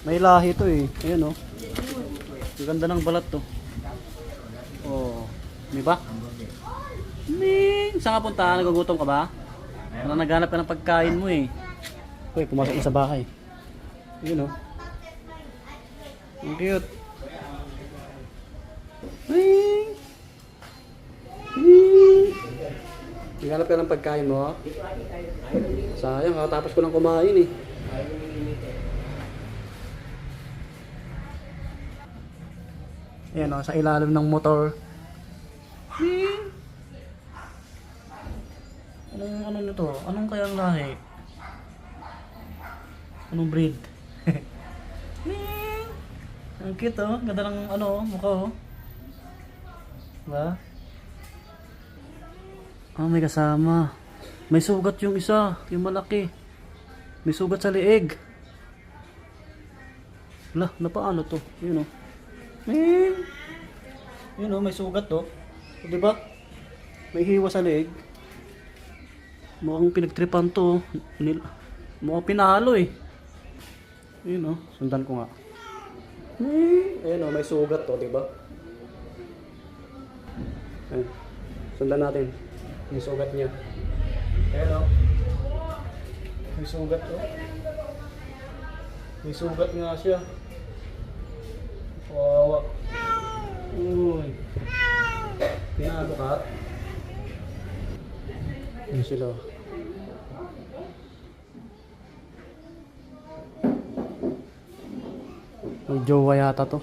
May lahi to eh. Ayan oh. Ang ganda ng balat to. Oh. Di ba? Ming! Saan ka punta? Nagugutom ka ba? Wala naghanap ka ng pagkain mo eh. Uy, pumasok sa bahay. Yun oh. Ang cute. Ming! Ming! Naghanap ka ng pagkain mo ha? Sayang, kakatapos ko lang kumain eh. Ayan o, sa ilalim ng motor. Ming! Anong, anong nito? Anong kayang lahi? Anong breed? Ming! Ang cute oh. Ganda ng ano, mukha oh. Diba? Ah, may kasama. May sugat yung isa, yung malaki. May sugat sa leeg. Lah, na paano to? Yun oh. Ming! Yun oh, may sugat to. O, di ba? May hiwa sa leeg. Mukhang pinagtripan to. oh. Nil Mukhang pinalo eh. Yun oh, sundan ko nga. Ming! Ayun oh, may sugat to, di ba? Ayun. Sundan natin. Yung sugat niya. Ayun oh. May sugat to. May sugat nga siya. Wawa. Uy. Ka? Yun sila. May jowa yata to.